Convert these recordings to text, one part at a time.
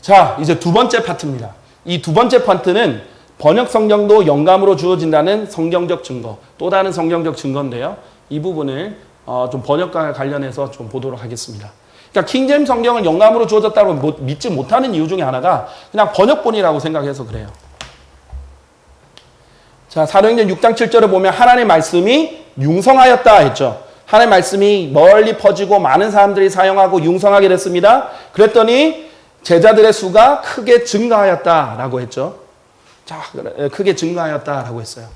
자, 이제 두 번째 파트입니다. 이 두 번째 파트는 번역 성경도 영감으로 주어진다는 성경적 증거, 또 다른 성경적 증거인데요. 이 부분을 어, 좀 번역과 관련해서 좀 보도록 하겠습니다. 그러니까 킹잼 성경은 영감으로 주어졌다고 못- 믿지 못하는 이유 중에 하나가 그냥 번역본이라고 생각해서 그래요. 자, 사도행전 6장 7절을 보면 하나님의 말씀이 융성하였다 했죠. 하나님의 말씀이 멀리 퍼지고 많은 사람들이 사용하고 융성하게 됐습니다. 그랬더니 제자들의 수가 크게 증가하였다라고 했죠. 자, 그래, 크게 증가하였다라고 했어요.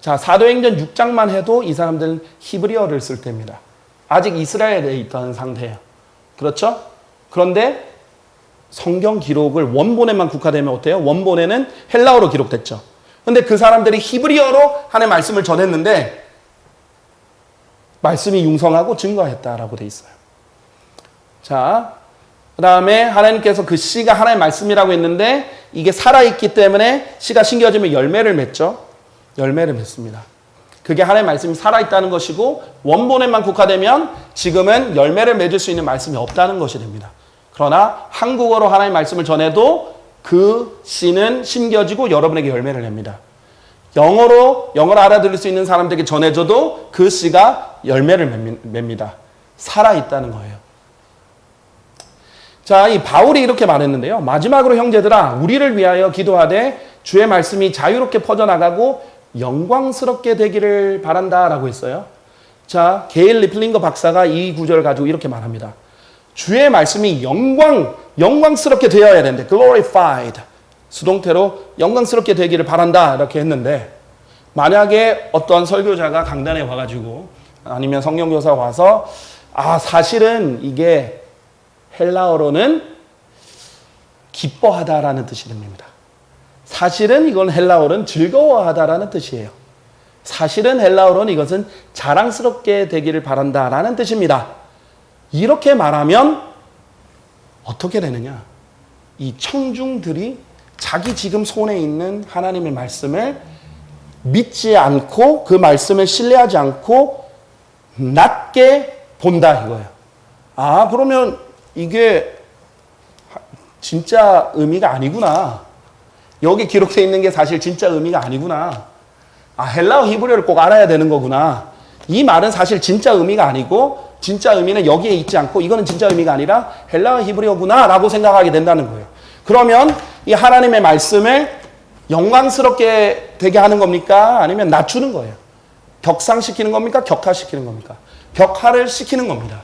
자, 사도행전 6장만 해도 이 사람들은 히브리어를 쓸 때입니다. 아직 이스라엘에 있던 상태예요. 그렇죠? 그런데 성경 기록을 원본에만 국화되면 어때요? 원본에는 헬라어로 기록됐죠. 근데 그 사람들이 히브리어로 하나님의 말씀을 전했는데 말씀이 융성하고 증거했다라고 돼 있어요. 자, 그 다음에 하나님께서 그 씨가 하나의 말씀이라고 했는데 이게 살아있기 때문에 씨가 심겨지면 열매를 맺죠. 열매를 맺습니다. 그게 하나의 말씀이 살아있다는 것이고 원본에만 국화되면 지금은 열매를 맺을 수 있는 말씀이 없다는 것이 됩니다. 그러나 한국어로 하나의 말씀을 전해도 그 씨는 심겨지고 여러분에게 열매를 냅니다. 영어로 영어를 알아들을 수 있는 사람들에게 전해줘도 그 씨가 열매를 맺니다. 살아있다는 거예요. 자, 이 바울이 이렇게 말했는데요. 마지막으로 형제들아, 우리를 위하여 기도하되 주의 말씀이 자유롭게 퍼져나가고 영광스럽게 되기를 바란다 라고 했어요. 자, 게일 리플링거 박사가 이 구절을 가지고 이렇게 말합니다. 주의 말씀이 영광, 영광스럽게 되어야 되는데, glorified. 수동태로 영광스럽게 되기를 바란다. 이렇게 했는데, 만약에 어떤 설교자가 강단에 와가지고, 아니면 성경교사 와서, 아, 사실은 이게 헬라어로는 기뻐하다라는 뜻이 됩니다. 사실은 이건 헬라어로는 즐거워하다라는 뜻이에요. 사실은 헬라어로는 이것은 자랑스럽게 되기를 바란다라는 뜻입니다. 이렇게 말하면 어떻게 되느냐? 이 청중들이 자기 지금 손에 있는 하나님의 말씀을 믿지 않고 그 말씀을 신뢰하지 않고 낮게 본다 이거예요. 아, 그러면 이게 진짜 의미가 아니구나. 여기 기록되어 있는 게 사실 진짜 의미가 아니구나. 아, 헬라어 히브리어를 꼭 알아야 되는 거구나. 이 말은 사실 진짜 의미가 아니고 진짜 의미는 여기에 있지 않고 이거는 진짜 의미가 아니라 헬라어 히브리어구나라고 생각하게 된다는 거예요. 그러면 이 하나님의 말씀을 영광스럽게 되게 하는 겁니까? 아니면 낮추는 거예요. 격상시키는 겁니까? 격하시키는 겁니까? 격하를 시키는 겁니다.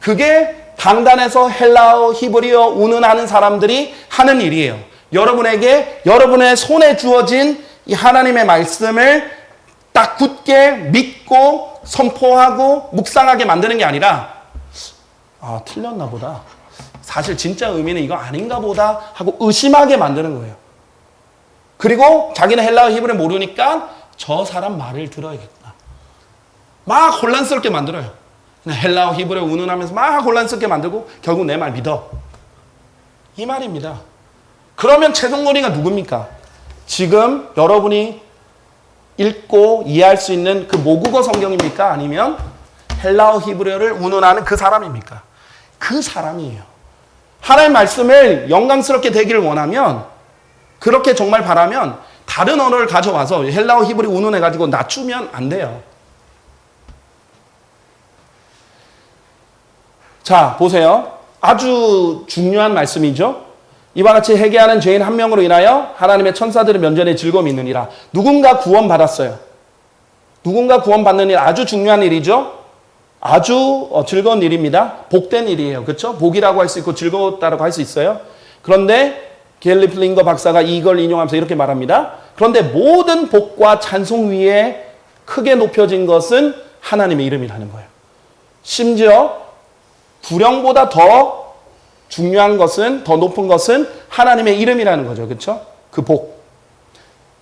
그게 강단에서 헬라어, 히브리어 운운하는 사람들이 하는 일이에요. 여러분에게 여러분의 손에 주어진 이 하나님의 말씀을 딱 굳게 믿고 선포하고 묵상하게 만드는 게 아니라 아 틀렸나 보다. 사실 진짜 의미는 이거 아닌가 보다 하고 의심하게 만드는 거예요. 그리고 자기는 헬라어 히브리어 모르니까 저 사람 말을 들어야겠다. 막 혼란스럽게 만들어요. 헬라어 히브리어 운운하면서 막 혼란스럽게 만들고 결국 내 말 믿어. 이 말입니다. 그러면 최종 논의가 누굽니까? 지금 여러분이 읽고 이해할 수 있는 그 모국어 성경입니까? 아니면 헬라어 히브리어를 운운하는 그 사람입니까? 그 사람이에요. 하나님의 말씀을 영광스럽게 되기를 원하면 그렇게 정말 바라면 다른 언어를 가져와서 헬라어 히브리 운운해 가지고 낮추면 안 돼요. 자, 보세요. 아주 중요한 말씀이죠. 이와 같이 회개하는 죄인 한 명으로 인하여 하나님의 천사들의 면전에 즐거움이 있느니라. 누군가 구원받았어요. 누군가 구원받는 일 아주 중요한 일이죠. 아주 어, 즐거운 일입니다. 복된 일이에요. 그렇죠? 복이라고 할 수 있고 즐거웠다라고 할 수 있어요. 그런데 겔리 플링거 박사가 이걸 인용하면서 이렇게 말합니다. 그런데 모든 복과 찬송 위에 크게 높여진 것은 하나님의 이름이라는 거예요. 심지어 불령보다 더 중요한 것은 더 높은 것은 하나님의 이름이라는 거죠. 그렇죠? 그 복.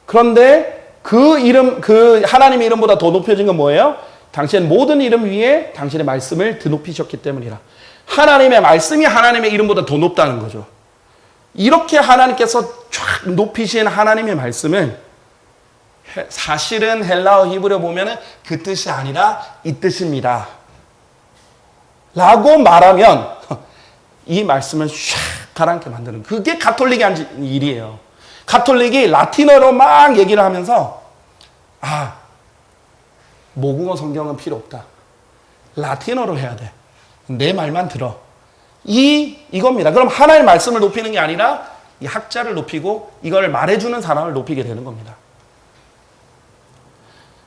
그런데 그 이름 그 하나님의 이름보다 더 높여진 건 뭐예요? 당신은 모든 이름 위에 당신의 말씀을 드높이셨기 때문이라. 하나님의 말씀이 하나님의 이름보다 더 높다는 거죠. 이렇게 하나님께서 쫙 높이신 하나님의 말씀은 해- 사실은 헬라어 히브리어 보면은 그 뜻이 아니라 이 뜻입니다. 라고 말하면 이 말씀은 샥 가라앉게 만드는 그게 가톨릭이 한 지- 일이에요. 가톨릭이 라틴어로 막 얘기를 하면서 아 모국어 성경은 필요 없다. 라틴어로 해야 돼. 내 말만 들어. 이 이겁니다. 그럼 하나의 말씀을 높이는 게 아니라 이 학자를 높이고 이걸 말해주는 사람을 높이게 되는 겁니다.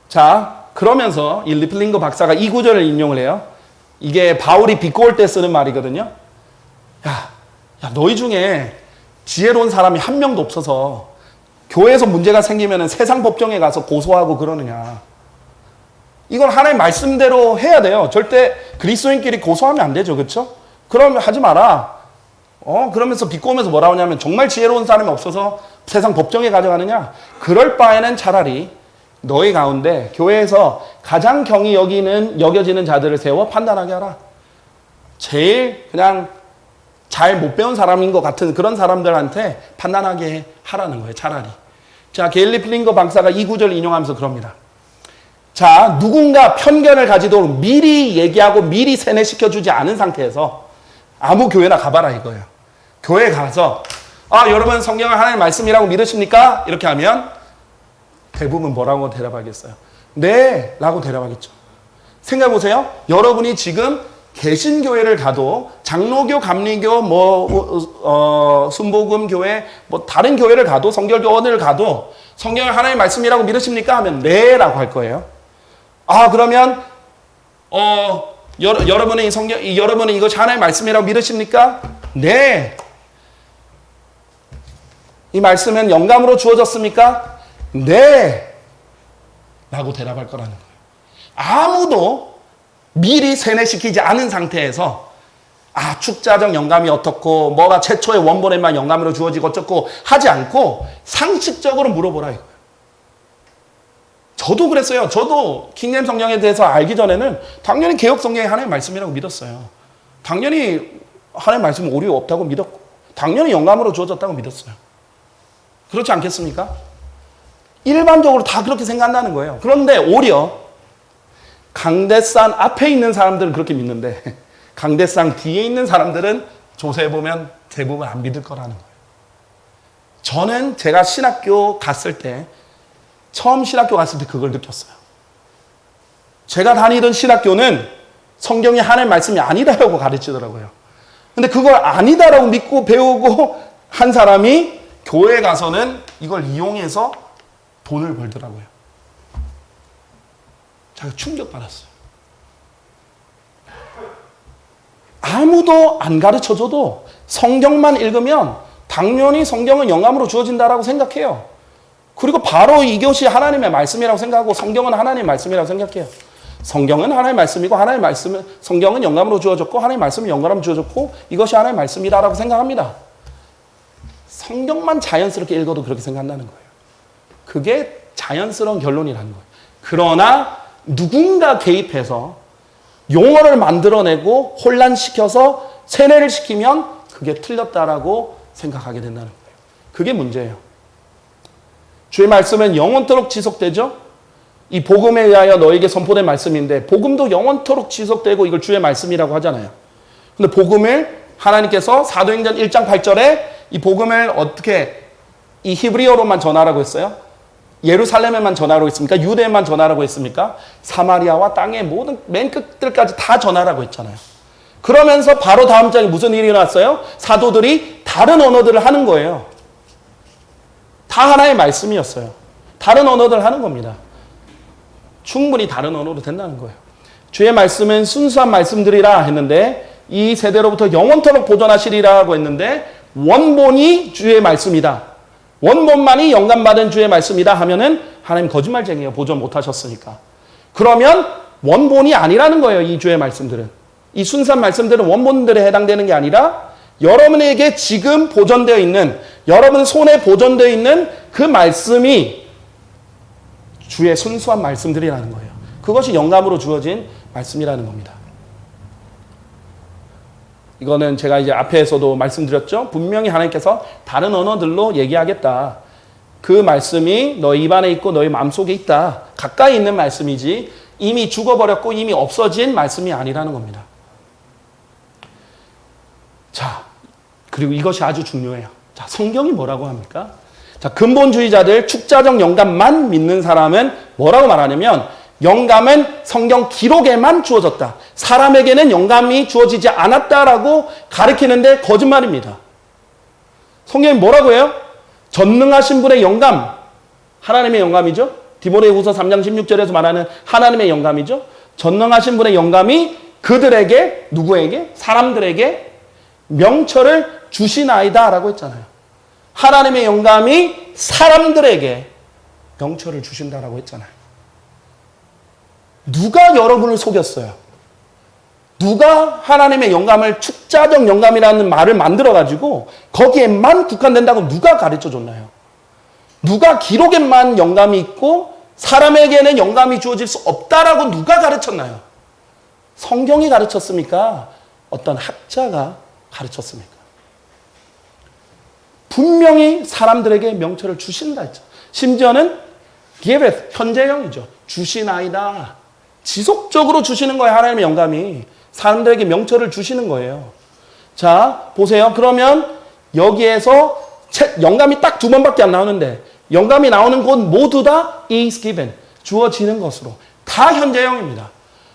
자, 그러면서 이 리플링거 박사가 이 구절을 인용을 해요. 이게 바울이 비꼬을 때 쓰는 말이거든요. 야, 야, 너희 중에 지혜로운 사람이 한 명도 없어서 교회에서 문제가 생기면 세상 법정에 가서 고소하고 그러느냐. 이건 하나의 말씀대로 해야 돼요. 절대 그리스도인끼리 고소하면 안 되죠. 그렇죠? 그럼 하지 마라. 어, 그러면서 비꼬면서 뭐라 하냐면 정말 지혜로운 사람이 없어서 세상 법정에 가져가느냐? 그럴 바에는 차라리 너희 가운데 교회에서 가장 경이 여기는 여겨지는 자들을 세워 판단하게 하라. 제일 그냥 잘 못 배운 사람인 것 같은 그런 사람들한테 판단하게 하라는 거예요. 차라리. 자, 게일리 플링거 박사가 이 구절을 인용하면서 그럽니다. 자, 누군가 편견을 가지도록 미리 얘기하고 미리 세뇌시켜 주지 않은 상태에서 아무 교회나 가봐라 이거예요. 교회 가서 아, 여러분 성경을 하나님의 말씀이라고 믿으십니까? 이렇게 하면 대부분 뭐라고 대답하겠어요? 네, 라고 대답하겠죠. 생각해 보세요. 여러분이 지금 개신교회를 가도 장로교, 감리교, 뭐 어, 순복음 교회, 뭐 다른 교회를 가도 성결교원을 가도 성경을 하나님의 말씀이라고 믿으십니까? 하면 네라고 할 거예요. 아 그러면 어 여, 여러분은 이 성경 이, 여러분은 이것이 하나님의 말씀이라고 믿으십니까? 네. 이 말씀은 영감으로 주어졌습니까? 네. 라고 대답할 거라는 거예요. 아무도 미리 세뇌시키지 않은 상태에서 아, 축자적 영감이 어떻고 뭐가 최초의 원본에만 영감으로 주어지고 어쩌고 하지 않고 상식적으로 물어보라 이거예요. 저도 그랬어요. 저도 킹잼 성경에 대해서 알기 전에는 당연히 개혁 성경이 하나님의 말씀이라고 믿었어요. 당연히 하나님의 말씀은 오류 없다고 믿었고 당연히 영감으로 주어졌다고 믿었어요. 그렇지 않겠습니까? 일반적으로 다 그렇게 생각한다는 거예요. 그런데 오히려 강대산 앞에 있는 사람들은 그렇게 믿는데 강대상 뒤에 있는 사람들은 조사해 보면 대부분 안 믿을 거라는 거예요. 저는 제가 신학교 갔을 때 처음 신학교 갔을 때 그걸 느꼈어요. 제가 다니던 신학교는 성경이 하나의 말씀이 아니다라고 가르치더라고요. 근데 그걸 아니다라고 믿고 배우고 한 사람이 교회 가서는 이걸 이용해서 돈을 벌더라고요. 제가 충격받았어요. 아무도 안 가르쳐 줘도 성경만 읽으면 당연히 성경은 영감으로 주어진다라고 생각해요. 그리고 바로 이것이 하나님의 말씀이라고 생각하고 성경은 하나님의 말씀이라고 생각해요. 성경은 하나님의 말씀이고 하나님의 말씀은 성경은 영감으로 주어졌고 하나님의 말씀은 영감으로 주어졌고 이것이 하나님의 말씀이다라고 생각합니다. 성경만 자연스럽게 읽어도 그렇게 생각한다는 거예요. 그게 자연스러운 결론이라는 거예요. 그러나 누군가 개입해서 용어를 만들어내고 혼란시켜서 세뇌를 시키면 그게 틀렸다라고 생각하게 된다는 거예요. 그게 문제예요. 주의 말씀은 영원토록 지속되죠? 이 복음에 의하여 너에게 선포된 말씀인데 복음도 영원토록 지속되고 이걸 주의 말씀이라고 하잖아요. 근데 복음을 하나님께서 사도행전 1장 8절에 이 복음을 어떻게 이 히브리어로만 전하라고 했어요? 예루살렘에만 전하라고 했습니까? 유대에만 전하라고 했습니까? 사마리아와 땅의 모든 맨 끝들까지 다 전하라고 했잖아요. 그러면서 바로 다음 장에 무슨 일이 일어났어요? 사도들이 다른 언어들을 하는 거예요. 다 하나의 말씀이었어요. 다른 언어들 하는 겁니다. 충분히 다른 언어로 된다는 거예요. 주의 말씀은 순수한 말씀들이라 했는데 이 세대로부터 영원토록 보존하시리라고 했는데 원본이 주의 말씀이다. 원본만이 영감받은 주의 말씀이다 하면은 하나님 거짓말쟁이에요. 보존 못 하셨으니까. 그러면 원본이 아니라는 거예요. 이 주의 말씀들은. 이 순수한 말씀들은 원본들에 해당되는 게 아니라 여러분에게 지금 보존되어 있는 여러분 손에 보존되어 있는 그 말씀이 주의 순수한 말씀들이라는 거예요. 그것이 영감으로 주어진 말씀이라는 겁니다. 이거는 제가 이제 앞에서도 말씀드렸죠. 분명히 하나님께서 다른 언어들로 얘기하겠다. 그 말씀이 너희 입안에 있고 너희 마음속에 있다. 가까이 있는 말씀이지 이미 죽어버렸고 이미 없어진 말씀이 아니라는 겁니다. 자, 그리고 이것이 아주 중요해요. 자, 성경이 뭐라고 합니까? 자, 근본주의자들 축자적 영감만 믿는 사람은 뭐라고 말하냐면 영감은 성경 기록에만 주어졌다. 사람에게는 영감이 주어지지 않았다라고 가리키는데 거짓말입니다. 성경이 뭐라고 해요? 전능하신 분의 영감, 하나님의 영감이죠. 디모데 후서 3장 16절에서 말하는 하나님의 영감이죠. 전능하신 분의 영감이 그들에게, 누구에게? 사람들에게 명철을 주시나이다 라고 했잖아요. 하나님의 영감이 사람들에게 명철을 주신다라고 했잖아요. 누가 여러분을 속였어요? 누가 하나님의 영감을 축자적 영감이라는 말을 만들어가지고 거기에만 국한된다고 누가 가르쳐 줬나요? 누가 기록에만 영감이 있고 사람에게는 영감이 주어질 수 없다라고 누가 가르쳤나요? 성경이 가르쳤습니까? 어떤 학자가 가르쳤습니까? 분명히 사람들에게 명철을 주신다 했죠. 심지어는 giveth, 현재형이죠. 주시나이다. 지속적으로 주시는 거예요. 하나님의 영감이. 사람들에게 명철을 주시는 거예요. 자, 보세요. 그러면 여기에서 영감이 딱 두 번밖에 안 나오는데 영감이 나오는 곳 모두 다 is given. 주어지는 것으로. 다 현재형입니다.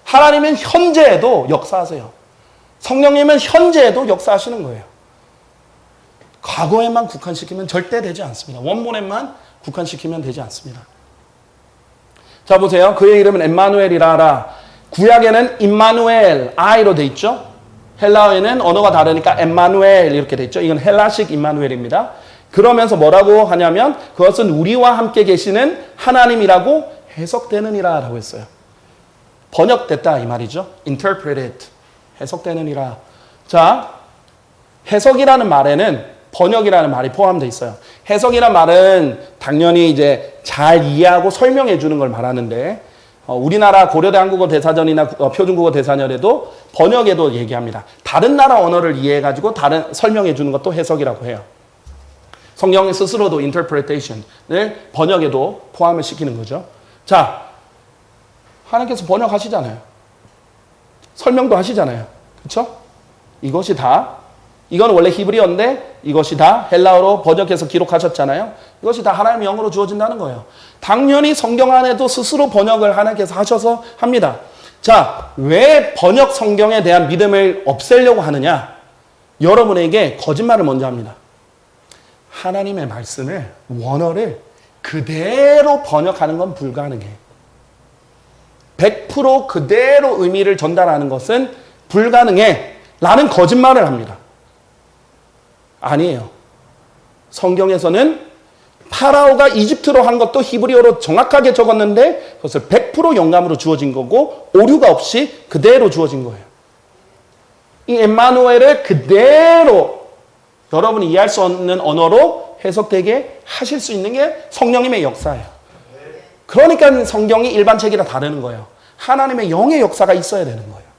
하나님은 현재에도 역사하세요. 성령님은 현재에도 역사하시는 거예요. 과거에만 국한시키면 절대 되지 않습니다. 원본에만 국한시키면 되지 않습니다. 자, 보세요. 그의 이름은 엠마누엘이라라. 구약에는 임마누엘, I로 돼 있죠. 헬라어에는 언어가 다르니까 엠마누엘 이렇게 돼 있죠. 이건 헬라식 임마누엘입니다. 그러면서 뭐라고 하냐면 그것은 우리와 함께 계시는 하나님이라고 해석되느니라라고 했어요. 번역됐다 이 말이죠. interpreted 해석되느니라. 자, 해석이라는 말에는 번역이라는 말이 포함되어 있어요. 해석이란 말은 당연히 이제 잘 이해하고 설명해 주는 걸 말하는데 어, 우리나라 고려대 한국어 대사전이나 어, 표준국어 대사전에도 번역에도 얘기합니다. 다른 나라 언어를 이해해 가지고 다른 설명해 주는 것도 해석이라고 해요. 성경 스스로도 interpretation을 번역에도 포함을 시키는 거죠. 자, 하나님께서 번역하시잖아요. 설명도 하시잖아요. 그렇죠? 이것이 다 이건 원래 히브리어인데 이것이 다 헬라어로 번역해서 기록하셨잖아요. 이것이 다 하나님의 영으로 주어진다는 거예요. 당연히 성경 안에도 스스로 번역을 하나님께서 하셔서 합니다. 자, 왜 번역 성경에 대한 믿음을 없애려고 하느냐? 여러분에게 거짓말을 먼저 합니다. 하나님의 말씀을, 원어를 그대로 번역하는 건 불가능해. 100% 그대로 의미를 전달하는 것은 불가능해. 라는 거짓말을 합니다. 아니에요. 성경에서는 파라오가 이집트로 한 것도 히브리어로 정확하게 적었는데 그것을 100% 영감으로 주어진 거고 오류가 없이 그대로 주어진 거예요. 이 엠마누엘을 그대로 여러분이 이해할 수 없는 언어로 해석되게 하실 수 있는 게 성령님의 역사예요. 그러니까 성경이 일반 책이랑 다르는 거예요. 하나님의 영의 역사가 있어야 되는 거예요.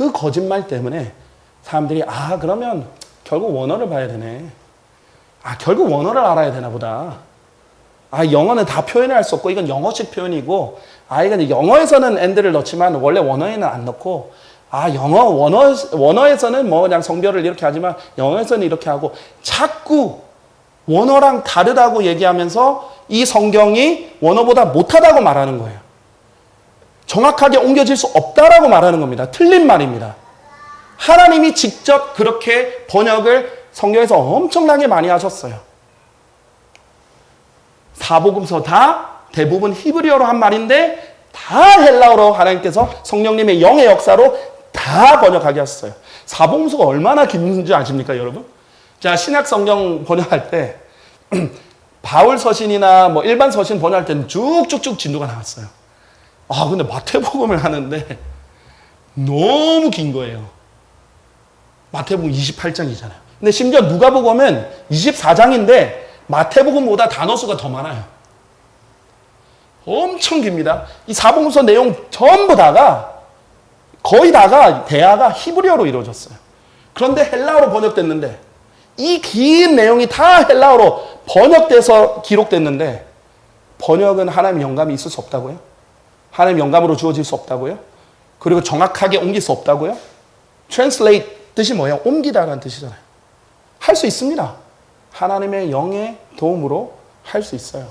그 거짓말 때문에 사람들이 아 그러면 결국 원어를 봐야 되네. 아 결국 원어를 알아야 되나 보다. 아 영어는 다 표현할 수 없고 이건 영어식 표현이고 아 이건 영어에서는 and를 넣지만 원래 원어에는 안 넣고 아 영어 원어 원어에서는 뭐 그냥 성별을 이렇게 하지만 영어에서는 이렇게 하고 자꾸 원어랑 다르다고 얘기하면서 이 성경이 원어보다 못하다고 말하는 거예요. 정확하게 옮겨질 수 없다라고 말하는 겁니다. 틀린 말입니다. 하나님이 직접 그렇게 번역을 성경에서 엄청나게 많이 하셨어요. 사복음서 다 대부분 히브리어로 한 말인데 다 헬라어로 하나님께서 성령님의 영의 역사로 다 번역하게 하셨어요. 사복음서가 얼마나 긴지 아십니까, 여러분? 자, 신약 성경 번역할 때 바울 서신이나 뭐 일반 서신 번역할 때는 쭉쭉쭉 진도가 나왔어요. 아, 근데 마태복음을 하는데 너무 긴 거예요. 마태복음 28장이잖아요. 근데 심지어 누가복음은 24장인데 마태복음보다 단어 수가 더 많아요. 엄청 깁니다. 이 사복음서 내용 전부 다가 거의 다가 대화가 히브리어로 이루어졌어요. 그런데 헬라어로 번역됐는데 이 긴 내용이 다 헬라어로 번역돼서 기록됐는데 번역은 하나님 영감이 있을 수 없다고요? 하나님 영감으로 주어질 수 없다고요? 그리고 정확하게 옮길 수 없다고요? translate 뜻이 뭐예요? 옮기다라는 뜻이잖아요. 할 수 있습니다. 하나님의 영의 도움으로 할 수 있어요.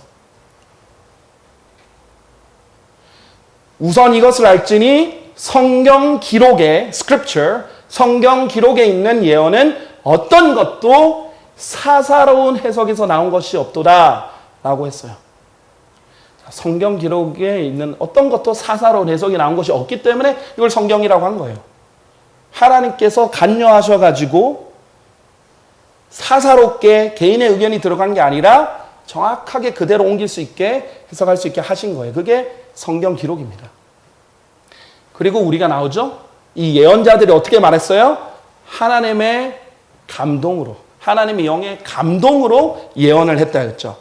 우선 이것을 알지니 성경 기록에 scripture 성경 기록에 있는 예언은 어떤 것도 사사로운 해석에서 나온 것이 없도다라고 했어요. 성경 기록에 있는 어떤 것도 사사로운 해석이 나온 것이 없기 때문에 이걸 성경이라고 한 거예요. 하나님께서 간여하셔가지고 사사롭게 개인의 의견이 들어간 게 아니라 정확하게 그대로 옮길 수 있게 해석할 수 있게 하신 거예요. 그게 성경 기록입니다. 그리고 우리가 나오죠? 이 예언자들이 어떻게 말했어요? 하나님의 감동으로, 하나님의 영의 감동으로 예언을 했다 했죠.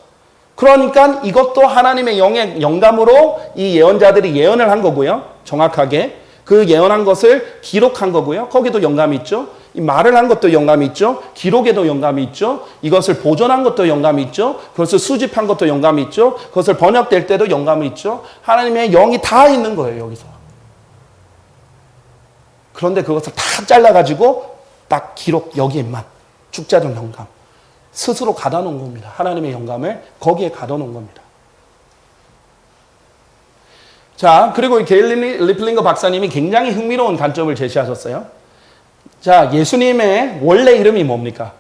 그러니까 이것도 하나님의 영의 영감으로 이 예언자들이 예언을 한 거고요. 정확하게. 그 예언한 것을 기록한 거고요. 거기도 영감이 있죠. 이 말을 한 것도 영감이 있죠. 기록에도 영감이 있죠. 이것을 보존한 것도 영감이 있죠. 그것을 수집한 것도 영감이 있죠. 그것을 번역될 때도 영감이 있죠. 하나님의 영이 다 있는 거예요, 여기서. 그런데 그것을 다 잘라가지고 딱 기록 여기에만 축자적 영감. 스스로 가다 놓은 겁니다. 하나님의 영감을 거기에 가다 놓은 겁니다. 자, 그리고 게일리 리플링거 박사님이 굉장히 흥미로운 관점을 제시하셨어요. 자, 예수님의 원래 이름이 뭡니까?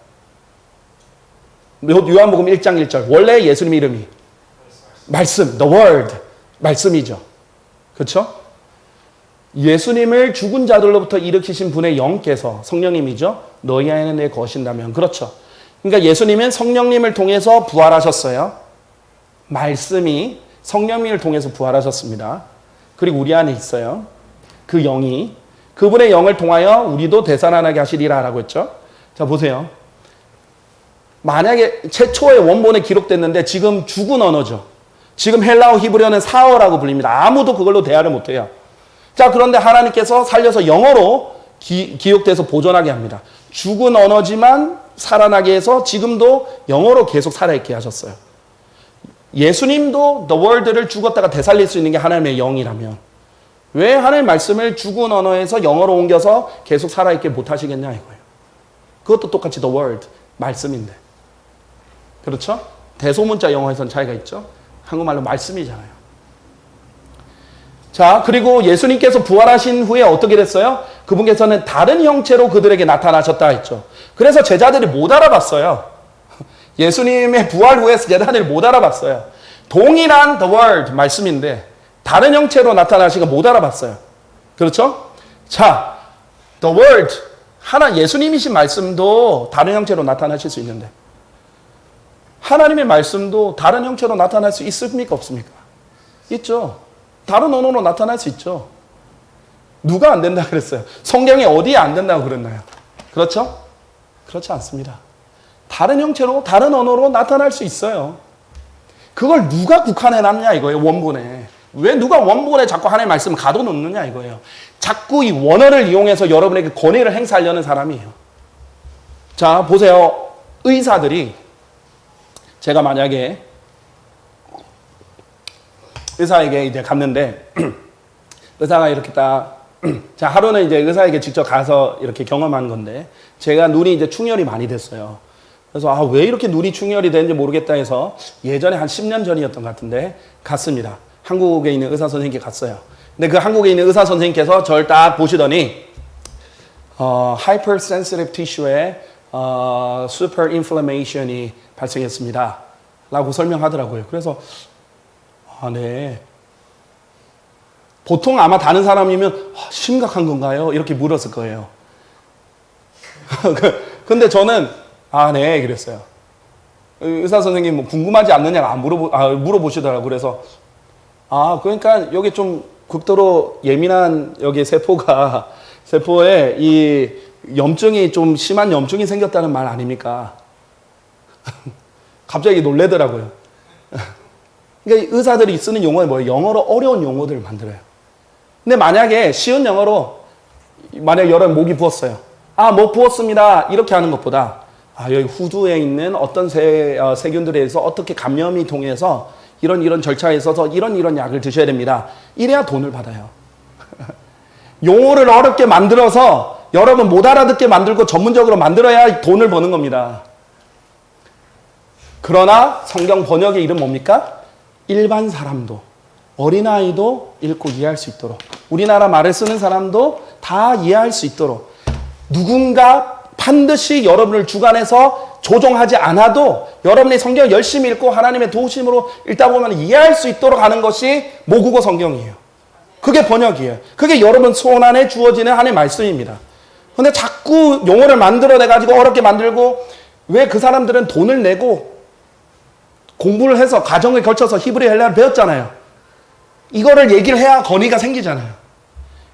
요한복음 1장 1절. 원래 예수님 이름이 말씀, the word. 말씀이죠. 그렇죠? 예수님을 죽은 자들로부터 일으키신 분의 영께서 성령님이죠. 너희 안에 내 거신다면 그렇죠. 그러니까 예수님은 성령님을 통해서 부활하셨어요. 말씀이 성령님을 통해서 부활하셨습니다. 그리고 우리 안에 있어요. 그 영이 그분의 영을 통하여 우리도 되살아나게 하시리라라고 했죠. 자 보세요. 만약에 최초의 원본에 기록됐는데 지금 죽은 언어죠. 지금 헬라어 히브리어는 사어라고 불립니다. 아무도 그걸로 대화를 못해요. 자 그런데 하나님께서 살려서 영어로 기, 기록돼서 보존하게 합니다. 죽은 언어지만 살아나게 해서 지금도 영어로 계속 살아있게 하셨어요. 예수님도 the word를 죽었다가 되살릴 수 있는 게 하나님의 영이라면 왜 하나님의 말씀을 죽은 언어에서 영어로 옮겨서 계속 살아있게 못하시겠냐 이거예요. 그것도 똑같이 the word, 말씀인데. 그렇죠? 대소문자 영어에서는 차이가 있죠. 한국말로 말씀이잖아요. 자, 그리고 예수님께서 부활하신 후에 어떻게 됐어요? 그분께서는 다른 형체로 그들에게 나타나셨다 했죠. 그래서 제자들이 못 알아봤어요. 예수님의 부활 후에 제자들이 못 알아봤어요. 동일한 the word 말씀인데 다른 형체로 나타나시가 못 알아봤어요. 그렇죠? 자, the word 하나 예수님이신 말씀도 다른 형체로 나타나실 수 있는데 하나님의 말씀도 다른 형체로 나타날 수 있습니까 없습니까? 있죠. 다른 언어로 나타날 수 있죠. 누가 안 된다 그랬어요? 성경에 어디에 안 된다고 그랬나요? 그렇죠? 그렇지 않습니다. 다른 형체로 다른 언어로 나타날 수 있어요. 그걸 누가 국한해 놨냐 이거예요. 원본에. 왜 누가 원본에 자꾸 하나님의 말씀을 가둬놓느냐 이거예요. 자꾸 이 원어를 이용해서 여러분에게 권위를 행사하려는 사람이에요. 자, 보세요. 의사들이 제가 만약에 의사에게 이제 갔는데 의사가 이렇게 딱 자, 하루는 이제 의사에게 직접 가서 이렇게 경험한 건데 제가 눈이 이제 충혈이 많이 됐어요. 그래서 아, 왜 이렇게 눈이 충혈이 되는지 모르겠다 해서 예전에 한 10년 전이었던 것 같은데 갔습니다. 한국에 있는 의사 선생님께 갔어요. 근데 그 한국에 있는 의사 선생님께서 저를 딱 보시더니 어, hypersensitive tissue에 어, super inflammation이 발생했습니다. 라고 설명하더라고요. 그래서 아, 네. 보통 아마 다른 사람이면 아, 심각한 건가요? 이렇게 물었을 거예요. 근데 저는 아, 네, 그랬어요. 의사 선생님 뭐 궁금하지 않느냐고 안 물어보, 아, 물어보시더라고요. 그래서 아, 그러니까 여기 좀 극도로 예민한 여기 세포가 세포에 이 염증이 좀 심한 염증이 생겼다는 말 아닙니까? 갑자기 놀래더라고요. 그러니까 의사들이 쓰는 용어에 뭐예요? 영어로 어려운 용어들을 만들어요. 근데 만약에 쉬운 영어로 만약 여러분 목이 부었어요. 아, 목 부었습니다. 이렇게 하는 것보다 아, 여기 후두에 있는 어떤 세, 어, 세균들에 의해서 어떻게 감염이 통해서 이런 이런 절차에 있어서 이런 이런 약을 드셔야 됩니다. 이래야 돈을 받아요. 용어를 어렵게 만들어서 여러분 못 알아듣게 만들고 전문적으로 만들어야 돈을 버는 겁니다. 그러나 성경 번역의 이름 뭡니까? 일반 사람도 어린아이도 읽고 이해할 수 있도록 우리나라 말을 쓰는 사람도 다 이해할 수 있도록 누군가 반드시 여러분을 주관해서 조종하지 않아도 여러분이 성경을 열심히 읽고 하나님의 도우심으로 읽다 보면 이해할 수 있도록 하는 것이 모국어 성경이에요. 그게 번역이에요. 그게 여러분 손 안에 주어지는 하나님의 말씀입니다. 근데 자꾸 용어를 만들어내 가지고 어렵게 만들고 왜 그 사람들은 돈을 내고 공부를 해서 가정을 걸쳐서 히브리 헬라를 배웠잖아요. 이거를 얘기를 해야 권위가 생기잖아요.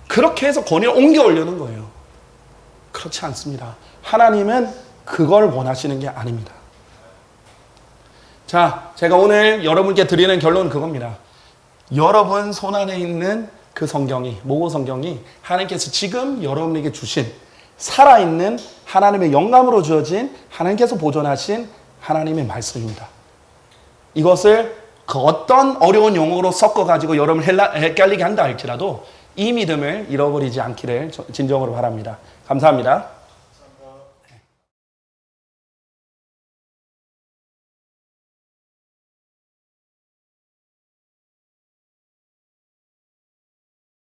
그렇게 해서 권위를 옮겨 올려는 거예요. 그렇지 않습니다. 하나님은 그걸 원하시는 게 아닙니다. 자, 제가 오늘 여러분께 드리는 결론은 그겁니다. 여러분 손 안에 있는 그 성경이, 모고 성경이 하나님께서 지금 여러분에게 주신 살아있는 하나님의 영감으로 주어진 하나님께서 보존하신 하나님의 말씀입니다. 이것을 그 어떤 어려운 용어로 섞어가지고 여러분 헬라, 헷갈리게 한다 할지라도 이 믿음을 잃어버리지 않기를 저- 진정으로 바랍니다. 감사합니다.